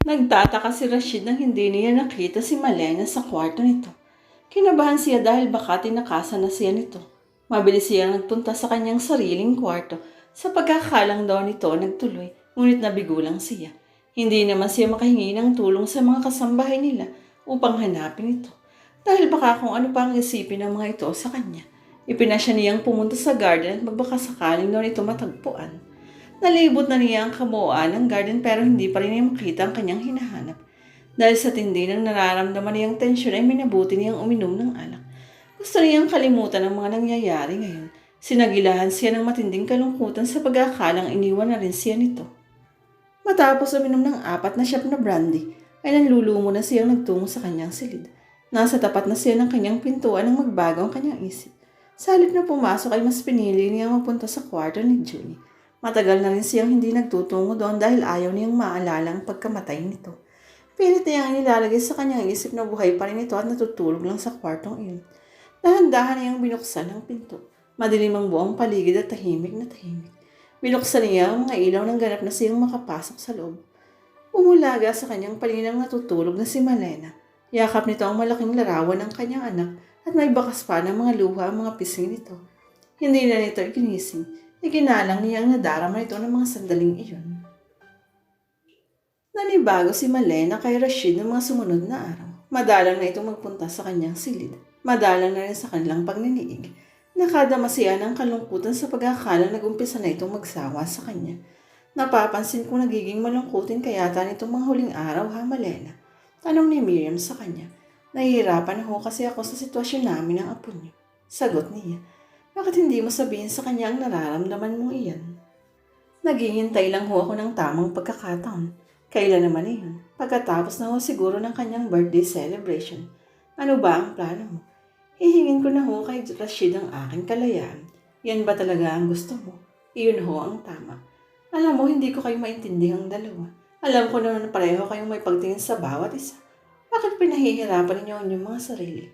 Nagtataka si Rashid nang hindi niya nakita si Malena sa kwarto nito. Kinabahan siya dahil baka tinakasan na siya nito. Mabilis siyang nagpunta sa kanyang sariling kwarto. Sa pagkakalang daw nito nagtuloy, ngunit nabigo lang siya. Hindi naman siya makahingi ng tulong sa mga kasambahay nila upang hanapin ito. Dahil baka kung ano pa ang isipin ng mga ito sa kanya. Ipinasya niyang pumunta sa garden at magbaka sakaling daw nito matagpuan. Nalibot na niya ang kabuuan ng garden pero hindi pa rin niya makita ang kanyang hinahanap. Dahil sa tindi ng nararamdaman niyang tensyon ay minabuti niyang uminom ng alak. Gusto niyang kalimutan ang mga nangyayari ngayon. Sinagilahan siya ng matinding kalungkutan sa pagkakalang iniwan na rin siya nito. Matapos uminom ng apat na shot na brandy, ay nanlulumo na siyang nagtungo sa kanyang silid. Nasa tapat na siya ng kanyang pintuan nang magbago ang kanyang isip. Sa halip na pumasok ay mas pinili niyang mapunta sa kwarto ni Julie. Matagal na rin siyang hindi nagtutungo doon dahil ayaw niyang maalala ang pagkamatay nito. Pilit niyang inilalagay sa kanyang isip na buhay pa rin ito at natutulog lang sa kwartong iyon. Dahan-dahan niyang binuksan ang pinto. Madilim ang buong paligid at tahimik na tahimik. Binuksan niya ang mga ilaw ng ganap na siyang makapasok sa loob. Umulaga sa kanyang palinang natutulog na si Malena. Yakap nito ang malaking larawan ng kanyang anak at may bakas pa ng mga luha ang mga pising nito. Hindi na nito ikinising. Iginalang niya ang nadarama nito ng mga sandaling iyon. Nanibago si Malena kay Rashid ng mga sumunod na araw. Madalang na itong magpunta sa kanyang silid. Madalang na rin sa kanilang pagniniig. Nakadama siya ng kalungkutan sa pagkakala nagumpisa na itong magsawa sa kanya. Napapansin kong nagiging malungkutin kayata nitong mga huling araw ha, Malena. Tanong ni Miriam sa kanya. Nahihirapan ho kasi ako sa sitwasyon namin ng apo niyo. Sagot niya. Bakit hindi mo sabihin sa kanya ang nararamdaman mong iyan? Naghihintay lang ho ako ng tamang pagkakataon. Kailan naman iyon? Pagkatapos na ho siguro ng kanyang birthday celebration. Ano ba ang plano mo? Hihingin ko na ho kay Rashid ang aking kalayaan. Yan ba talaga ang gusto mo? Iyon ho ang tama. Alam mo, hindi ko kayo maintindihang dalawa. Alam ko naman na pareho kayong may pagtingin sa bawat isa. Bakit pinahihirapan ninyo ang inyong mga sarili?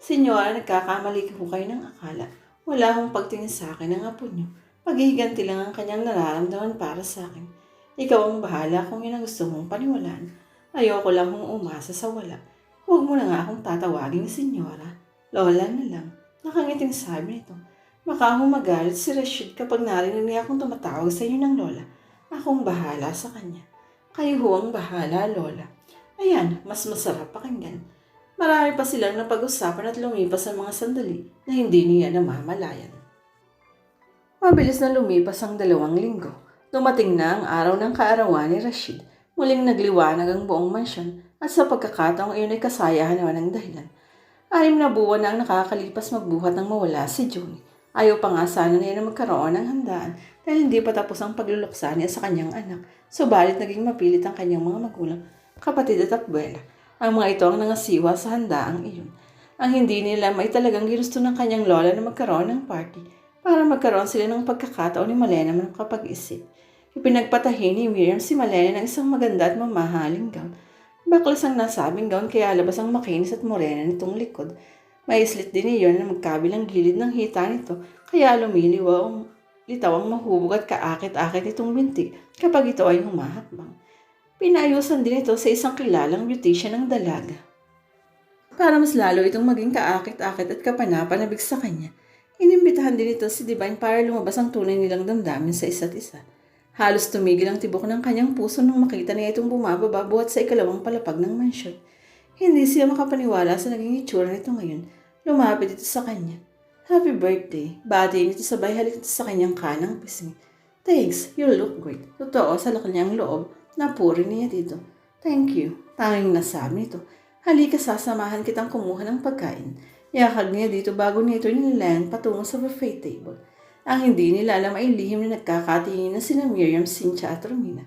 Senyora, nagkakamali ko kayo ng akala. Wala akong pagtingin sa akin ng apo niyo. Paghihiganti lang ang kanyang nararamdaman para sa akin. Ikaw ang bahala kung yun ang gusto mong paniwalaan. Ayoko lang kung umasa sa wala. Huwag mo na nga akong tatawagin senyora. Lola na lang. Nakangiting sabi nito. Baka humagalit si Rashid kapag narinig niya akong tumatawag sa inyo ng Lola. Akong bahala sa kanya. Kayo ho bahala, Lola. Ayan, mas masarap pakinggan. Marami pa silang napag-usapan at lumipas ang mga sandali na hindi niya namamalayan. Mabilis na lumipas ang dalawang linggo. Dumating na ang araw ng kaarawan ni Rashid. Muling nagliwanag ang buong mansyon at sa pagkakataong iyon ay kasayahan naman ng dahilan. Anim na buwan na ang nakakalipas magbuhat ng mawala si June. Ayaw pa nga sana niya na magkaroon ng handaan dahil hindi pa tapos ang pagluluksa niya sa kanyang anak. Subalit naging mapilit ang kanyang mga magulang, kapatid at abuela. Ang mga ito ang nangasiwa sa handaang iyon. Ang hindi nila may talagang ginusto ng kanyang lola na magkaroon ng party para magkaroon sila ng pagkakataon ni Malena na makapag-isip. Ipinagpatahi ni Miriam si Malena ng isang maganda at mamahaling gown. Baklas ang nasabing gown kaya labas ang makinis at morena nitong likod. May islit din iyon na magkabilang gilid ng hita nito kaya lumiliwaw ang litaw ang mahubog at kaakit-akit nitong binti kapag ito ay humahakbang. Pinayusan din ito sa isang kilalang beautician ng dalaga. Para mas lalo itong maging kaakit-akit at kapanapanabig sa kanya, inimbitahan din ito si Divine para lumabas ang tunay nilang damdamin sa isa't isa. Halos tumigil ang tibok ng kanyang puso nung makita niya itong bumababa buhat sa ikalawang palapag ng mansyon. Hindi siya makapaniwala sa naging itsura nito ngayon. Lumapit ito sa kanya. Happy birthday. Bati nito sabay halik ito sa kanyang kanang pisngi. Thanks, you look great. Totoo sa kanyang loob, napuri niya dito. Thank you. Tanging nasabi nito. Halika sasamahan kitang kumuha ng pagkain. Yakag niya dito bago nito nilayan patungo sa buffet table. Ang hindi nila alam ay lihim na nagkakatingin na sina Miriam, Cynthia at Romina.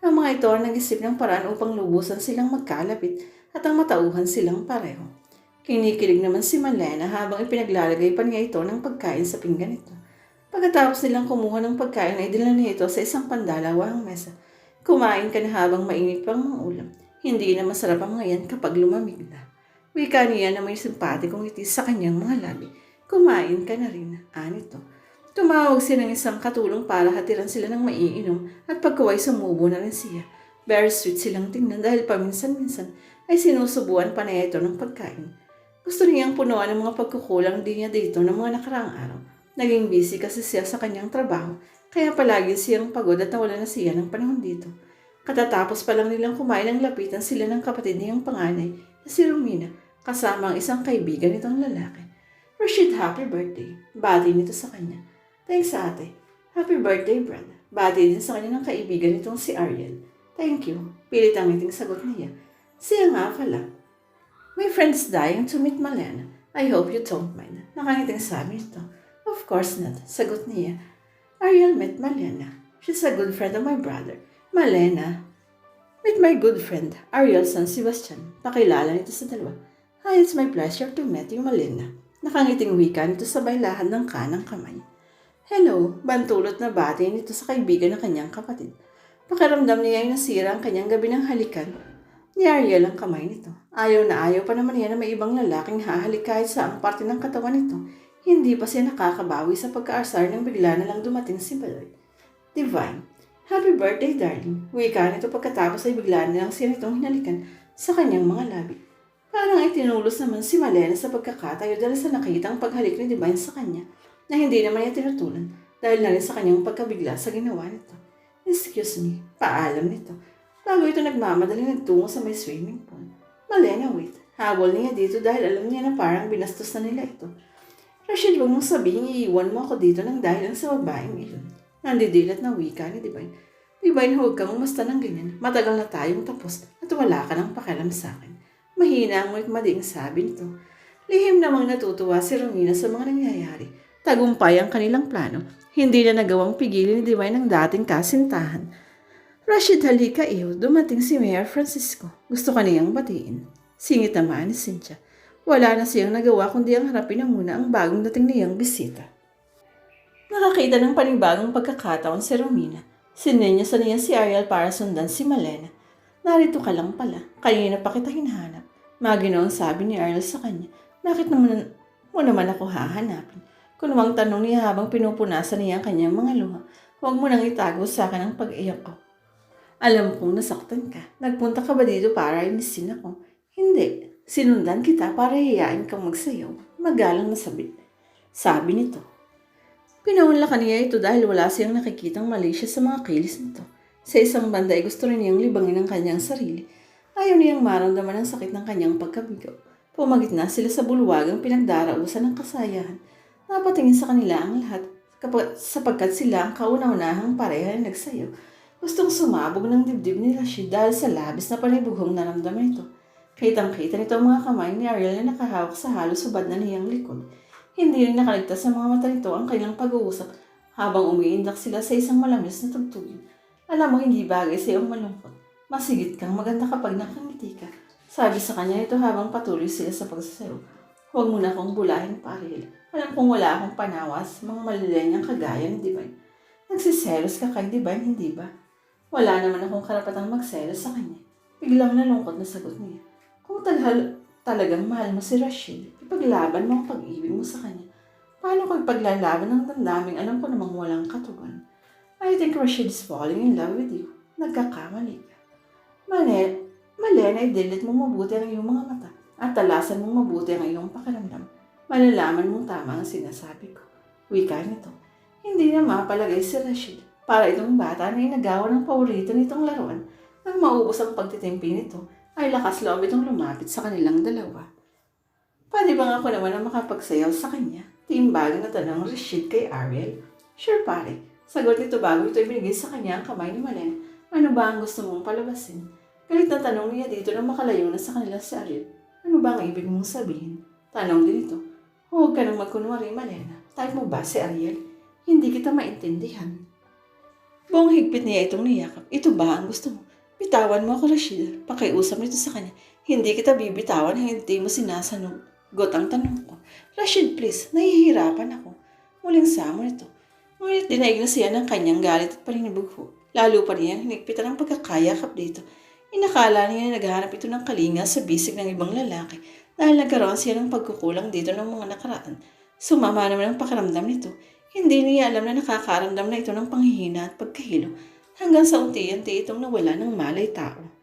Ang mga ito ang nag-isip ng paraan upang lubusan silang magkalapit at ang matauhan silang pareho. Kinikilig naman si Malena habang ipinaglalagay pa niya ito ng pagkain sa pinggan nito. Pagkatapos nilang kumuha ng pagkain ay dinala niya ito sa isang pandalawang mesa. Kumain ka na habang mainit pang mga ulam. Hindi na masarap ang ngayon kapag lumamig na. Wika niya na may simpatikong ngiti sa kanyang mga labi. Kumain ka na rin, anito. Tumawag siya ng isang katulong para hatiran sila ng maiinom at pagkaway sumubo na rin siya. Very sweet silang tingnan dahil paminsan-minsan ay sinusubuan pa niya ito ng pagkain. Gusto niyang punuan ng mga pagkukulang din niya dito ng mga nakaraang araw. Naging busy kasi siya sa kanyang trabaho, kaya palagi siyang pagod at nawala na siya ng panahon dito. Katatapos pa lang nilang kumain ng lapitan sila ng kapatid niyang panganay na si Romina kasama ang isang kaibigan nitong lalaki. Rashid, happy birthday. Bati nito sa kanya. Thanks ate. Happy birthday, Brad. Bati din sa kanya ng kaibigan nitong si Ariel. Thank you. Pilit ang iting sagot niya. Siya nga pala. My friend's dying to meet Malena. I hope you don't mind. Nakangiting sabi nito. Of course not. Sagot niya. Ariel met Malena. She's a good friend of my brother. Malena. Meet my good friend, Ariel San Sebastian. Pakilala nito sa dalawa. Hi, it's my pleasure to meet you, Malena. Nakangiting wika nito sa baylahan ng kanang kamay. Hello, bantulot na bati nito sa kaibigan ng kanyang kapatid. Pakiramdam niya ay nasira ang kanyang gabi ng halikan. Ni Ariel ang kamay nito. Ayaw na ayaw pa naman niya na may ibang lalaking hahalik kahit sa ang parte ng katawan nito. Hindi pa siya nakakabawi sa pagkaasar nang bigla na lang dumating si Ballard. Divine. Happy birthday, darling. Wika nito pagkatapos ay bigla na lang siya nitong hinalikan sa kanyang mga labi. Parang ay tinulos naman si Malena sa pagkakatayo dahil sa nakitang paghalik ni Divine sa kanya na hindi naman niya tinutulan dahil na rin sa kanyang pagkabigla sa ginawa nito. Excuse me, paalam nito. Bago ito nagmamadali nagtungo sa may swimming pool. Malena, wait. Habol niya dito dahil alam niya na parang binastos na nila ito. Rashid, huwag mong sabihin iiwan mo ako dito ng dahil lang sa babaeng iyon. Nandidilat na wika ni Divine. Divine, huwag kang umasta ng ganyan. Matagal na tayong tapos at wala ka ng pakialam sa akin. Mahina ang ngunit mading sabi nito. Lihim namang natutuwa si Romina sa mga nangyayari. Tagumpay ang kanilang plano. Hindi na nagawang pigilin ni Divine ang dating kasintahan. Rashid, halika iyo. Dumating si Mayor Francisco. Gusto ka niyang batiin. Singit naman ni Cynthia. Wala na siyang nagawa kundi ang harapin na muna ang bagong dating niyang bisita. Nakakita ng panibagong pagkakataon si Romina. Sinenya niya si Ariel para sundan si Malena. Narito ka lang pala. Kanina pa kita hinahanap. Maginaw ang sabi ni Ariel sa kanya. Bakit naman mo naman ako hahanapin? Kung namang tanong niya habang pinupunasan niya ang kanyang mga luha, huwag mo nang itago sa akin ang pag-iyak ko. Alam kong nasaktan ka. Nagpunta ka ba dito para imisin ako? Sinundan kita para hiyain kang magsayaw. Magalang na sabi. Sabi nito. Pinaunlakan niya ito dahil wala siyang nakikitang mali siya sa mga kilis nito. Sa isang banda ay gusto rin niyang libangin ang kanyang sarili. Ayaw niyang maramdaman ang sakit ng kanyang pagkabigo. Pumagit na sila sa bulwagang pinagdarausan ng kasayahan. Napatingin sa kanila ang lahat kapag, sapagkat sila ang kauna-unahang pareha na nagsayaw. Gustong sumabog ng dibdib ni Rashid dahil sa labis na panibughong naramdaman ito. Kitang-kita nito ang mga kamay ni Ariel na nakahawak sa halos subad na niyang likod. Hindi rin nakaligtas sa mga mata nito ang kanilang pag-uusap habang umiindak sila sa isang malamis na tugtugin. Alam mo, hindi bagay sa iyong malungkot. Masigit kang maganda kapag nakangiti ka. Sabi sa kanya ito habang patuloy sila sa pagsasayaw. Huwag mo na akong bulahin pa, Ariel. Alam kong wala akong panawas, mga malilenyang kagaya ni Divine. Nagsiselos ka kay Divine, hindi ba? Wala naman akong karapatang magselos sa kanya. Biglang nalungkot na sagot niya. Kung talhal, talagang mahal mo si Rashid, ipaglaban mo ang pag-ibig mo sa kanya. Paano ko ipaglalaban ng damdaming alam ko namang walang katugan? I think Rashid is falling in love with you. Nagkakamali ka. Mane, Malena, i-delete mo mabuti ang iyong mga mata at talasan mong mabuti ang iyong pakiramdam. Malalaman mong tama ang sinasabi ko. Wika nito. Hindi na mapalagay si Rashid para itong bata na inagawa ng paborito nitong laruan. Nang maubos ang pagtitimpi nito, ay lakas loob itong lumapit sa kanilang dalawa. Pwede ba nga ako naman ang makapagsayaw sa kanya? Tiimbagan na tanong Rashid kay Ariel. Sure pare. Sagot nito bago ito ibinigay sa kanya ang kamay ni Malen. Ano ba ang gusto mong palabasin? Galit na tanong niya dito nang makalayo na sa kanila si Ariel. Ano ba ang ibig mong sabihin? Tanong din ito. Huwag ka nang magkunwari, Malena. Type mo ba si Ariel? Hindi kita maintindihan. Buong higpit niya itong niyakap. Ito ba ang gusto mo? Bitawan mo ako, Rashida. Pakiusap nito sa kanya. Hindi kita bibitawan, hindi mo sinasanugot ang tanong ko. Rashid, please, nahihirapan ako. Muling samo nito. Ngunit dinaig na siya ng kanyang galit at paninibugho. Lalo pa niya hinigpitan ang pagkakayakap dito. Inakala niya na naghahanap ito ng kalinga sa bisig ng ibang lalaki dahil nagkaroon siya ng pagkukulang dito ng mga nakaraan. Sumama naman ang pakiramdam nito. Hindi niya alam na nakakaramdam na ito ng panghihina at pagkahilo. Hanggang sa unti-unti itong nawala ng malay tao.